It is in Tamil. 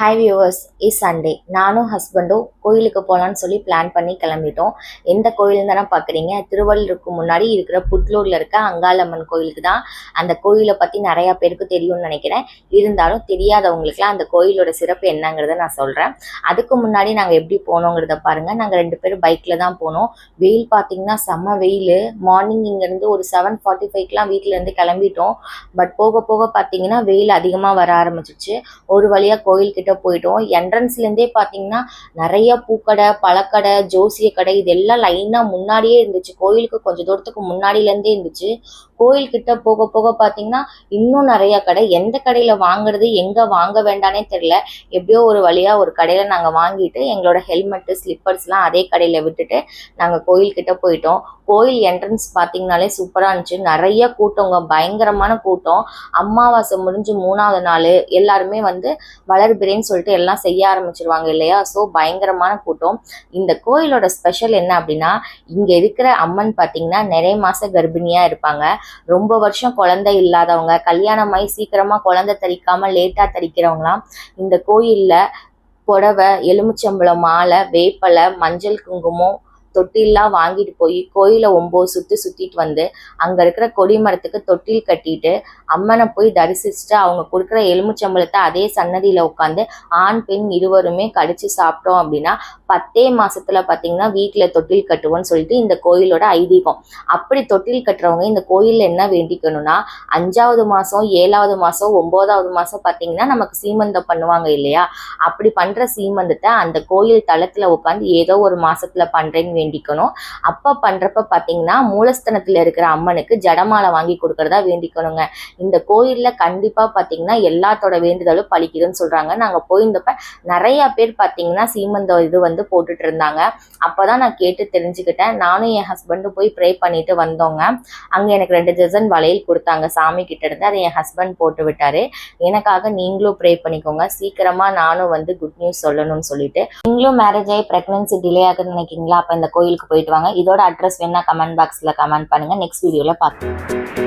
ஹாய் வியூவர்ஸ் இஸ் சண்டே நானும் ஹஸ்பண்டும் கோயிலுக்கு போகலான்னு சொல்லி பிளான் பண்ணி கிளம்பிட்டோம். எந்த கோயில் தானே பார்க்குறீங்க? திருவள்ளூருக்கு முன்னாடி இருக்கிற புட்லூரில் இருக்க அங்காளம்மன் கோயிலுக்கு தான். அந்த கோயிலை பற்றி நிறையா பேருக்கு தெரியும்னு நினைக்கிறேன். இருந்தாலும் தெரியாதவங்களுக்குலாம் அந்த கோயிலோட சிறப்பு என்னங்கிறத நான் சொல்கிறேன் அதுக்கு முன்னாடி நாங்கள் எப்படி போனோங்கிறத பாருங்கள் நாங்கள் ரெண்டு பேரும் பைக்கில் தான் போனோம். வெயில் பார்த்தீங்கன்னா செம்ம வெயில். மார்னிங் இங்கேருந்து ஒரு செவன் ஃபார்ட்டி ஃபைவ்க்கெலாம் வீட்டிலேருந்து கிளம்பிட்டோம். பட் போக போக பார்த்தீங்கன்னா வெயில் அதிகமாக வர ஆரம்பிச்சிச்சு ஒரு வழியாக கோயில்கிட்ட போயிட்டோம் என்ட்ரன்ஸ்லேருந்தே பார்த்தீங்கன்னா நிறைய பூக்கடை பழக்கடை ஜோசிய கடை இதெல்லாம் லைனாக முன்னாடியே இருந்துச்சு. கோயிலுக்கு கொஞ்சம் தூரத்துக்கு முன்னாடியிலேருந்தே இருந்துச்சு. கோயில்கிட்ட போக போக பார்த்தீங்கன்னா இன்னும் நிறைய கடை. எந்த கடையில் வாங்குறது எங்கே வாங்க வேண்டானே தெரில எப்படியோ ஒரு வழியாக ஒரு கடையில் நாங்கள் வாங்கிட்டு எங்களோட ஹெல்மெட்டு ஸ்லிப்பர்ஸ்லாம் அதே கடையில் விட்டுட்டு நாங்கள் கோயில்கிட்ட போயிட்டோம். கோயில் என்ட்ரன்ஸ் பார்த்தீங்கனாலே சூப்பராக இருந்துச்சு. நிறைய கூட்டங்க பயங்கரமான கூட்டம். அமாவாசை முடிஞ்சு மூணாவது நாள் எல்லாருமே வந்து வளர்பிறேன்னு சொல்லிட்டு எல்லாம் செய்ய ஆரம்பிச்சிருவாங்க இல்லையா? ஸோ பயங்கரமான கூட்டம். இந்த கோயிலோட ஸ்பெஷல் என்ன அப்படின்னா இங்கே இருக்கிற அம்மன் பார்த்தீங்கன்னா நிறைய மாத கர்ப்பிணியாக இருப்பாங்க. ரொம்ப வருஷம் குழந்தை இல்லாதவங்க கல்யாணமாகி சீக்கிரமாக குழந்தை தரிக்காமல் லேட்டாக தரிக்கிறவங்களாம் இந்த கோயிலில் புடவை எலுமிச்சம்பழம் மாலை வேப்பலை மஞ்சள் குங்குமம் தொட்டில்லாம் வாங்கிட்டு போய் கோயிலை ஒம்பது சுற்றி சுற்றிட்டு வந்து அங்கே இருக்கிற கொடி மரத்துக்கு தொட்டில் கட்டிட்டு அம்மனை போய் தரிசிச்சுட்டு அவங்க கொடுக்குற எலுமிச்சம்பழத்தை அதே சன்னதியில் உட்காந்து ஆண் பெண் இருவருமே கடிச்சு சாப்பிட்டோம் அப்படின்னா பத்தே மாசத்துல பார்த்தீங்கன்னா வீட்டில் தொட்டில் கட்டுவோம்னு சொல்லிட்டு இந்த கோயிலோட ஐதீகம். அப்படி தொட்டில் கட்டுறவங்க இந்த கோயிலில் என்ன வேண்டிக்கணும்னா அஞ்சாவது மாதம் ஏழாவது மாதம் ஒம்போதாவது மாதம் பார்த்தீங்கன்னா நமக்கு சீமந்தம் பண்ணுவாங்க இல்லையா? அப்படி பண்ணுற சீமந்தத்தை அந்த கோயில் தளத்தில் உட்காந்து ஏதோ ஒரு மாசத்துல பண்ணுறேன்னு வேண்டிக்கணும். அப்போ பண்ணுறப்ப பார்த்தீங்கன்னா மூலஸ்தனத்தில் இருக்கிற அம்மனுக்கு ஜடமாலை வாங்கி கொடுக்கறதா வேண்டிக்கணுங்க. இந்த கோயிலில் கண்டிப்பாக பார்த்தீங்கன்னா எல்லாத்தோட வேண்டுதலும் பழிக்குதுன்னு சொல்கிறாங்க நாங்கள் போயிருந்தப்ப நிறையா பேர் பார்த்தீங்கன்னா சீமந்தம் இது வந்து போட்டுட்டு இருந்தாங்க. அப்போ தான் நான் கேட்டு தெரிஞ்சுக்கிட்டேன். நானும் என் ஹஸ்பண்டும் போய் ப்ரே பண்ணிட்டு வந்தோங்க. அங்கே எனக்கு ரெண்டு டஜன் வளையல் கொடுத்தாங்க. சாமி கிட்ட இருந்து அதை என் ஹஸ்பண்ட் போட்டு விட்டாரு. எனக்காக நீங்களும் ப்ரே பண்ணிக்கோங்க. சீக்கிரமாக நானும் வந்து குட் நியூஸ் சொல்லணும்னு சொல்லிட்டு. நீங்களும் மேரேஜ் ஆகி ப்ரெக்னன்சி டிலே ஆகுதுன்னு நினைக்கிறீங்களா? அப்போ இந்த கோயிலுக்கு போயிட்டு வாங்க. இதோட அட்ரஸ் வேணா கமெண்ட் பாக்ஸில் கமெண்ட் பண்ணுங்கள் நெக்ஸ்ட் வீடியோவில் பார்க்கலாம்